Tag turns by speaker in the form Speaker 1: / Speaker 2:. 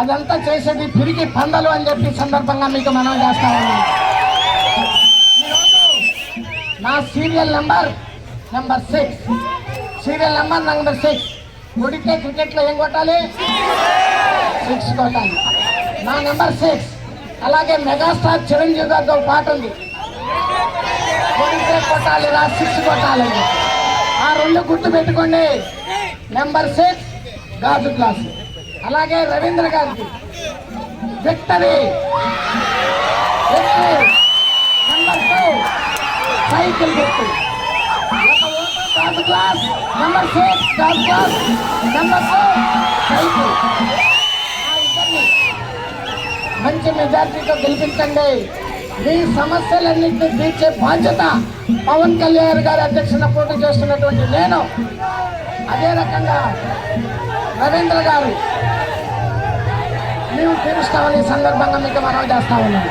Speaker 1: అదంతా చేసేది పిరికి పందలు అని చెప్పి సందర్భంగా మీకు మనం చేస్తా ఈరోజు నా serial number number six serial number number six కొడితే క్రికెట్లో ఏం కొట్టాలి? సిక్స్ కొట్టాలి. నా నెంబర్ సిక్స్ అలాగే మెగాస్టార్ చిరంజీవి గారితో ఒక పాట ఉంది. కొడితే కొట్టాలి రా సిక్స్ కొట్టాలి. ఆ రెండు గుర్తు పెట్టుకోండి నెంబర్ సిక్స్ గాజు క్లాసు. అలాగే రవీంద్ర గారికి విక్టరీ. నెంబర్ టూ సైకిల్ గుర్తు నెంబర్ సిక్స్ నెంబర్ సైకిల్ మంచి మెజార్టీతో గెలిపించండి. మీ సమస్యలన్నింటినీ తీర్చే బాధ్యత పవన్ కళ్యాణ్ గారి అధ్యక్షన పోటీ చేస్తున్నటువంటి నేను. అదే రకంగా రవీంద్ర గారు మేము తీరుస్తామని ఈ సందర్భంగా మీకు మనం చేస్తా ఉన్నాం